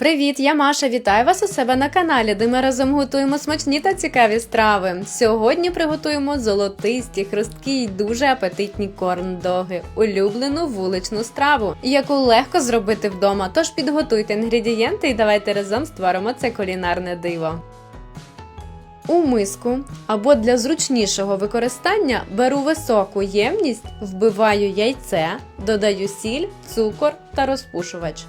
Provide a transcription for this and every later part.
Привіт, я Маша. Вітаю вас у себе на каналі, де ми разом готуємо смачні та цікаві страви. Сьогодні приготуємо золотисті, хрусткі й дуже апетитні корн-доги, улюблену вуличну страву, яку легко зробити вдома. Тож підготуйте інгредієнти і давайте разом створимо це кулінарне диво. У миску або для зручнішого використання беру високу ємність, вбиваю яйце, додаю сіль, цукор та розпушувач.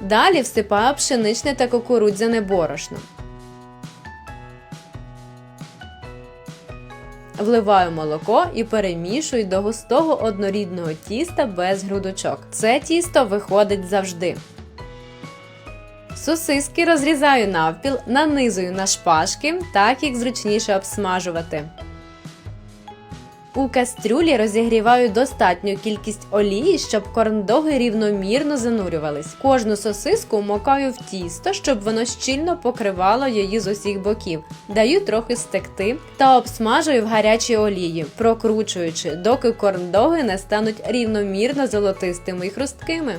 Далі всипаю пшеничне та кукурудзяне борошно. Вливаю молоко і перемішую до густого однорідного тіста без грудочок. Це тісто виходить завжди. Сосиски розрізаю навпіл, нанизую на шпажки, так як зручніше обсмажувати. У кастрюлі розігріваю достатню кількість олії, щоб корндоги рівномірно занурювались. Кожну сосиску мокаю в тісто, щоб воно щільно покривало її з усіх боків. Даю трохи стекти та обсмажую в гарячій олії, прокручуючи, доки корндоги не стануть рівномірно золотистими і хрусткими.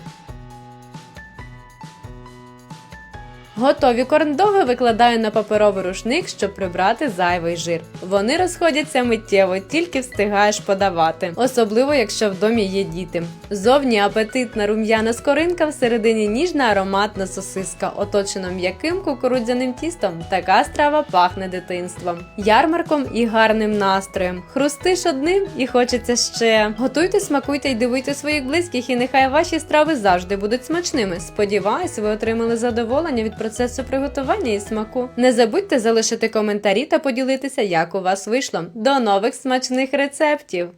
Готові корндоги викладаю на паперовий рушник, щоб прибрати зайвий жир. Вони розходяться миттєво, тільки встигаєш подавати, особливо якщо в домі є діти. Зовні апетитна рум'яна скоринка, всередині ніжна ароматна сосиска, оточена м'яким кукурудзяним тістом. Така страва пахне дитинством, ярмарком і гарним настроєм. Хрустиш одним і хочеться ще. Готуйте, смакуйте й дивуйте своїх близьких, і нехай ваші страви завжди будуть смачними. Сподіваюсь, ви отримали задоволення від процесу приготування і смаку. Не забудьте залишити коментарі та поділитися, як у вас вийшло. До нових смачних рецептів!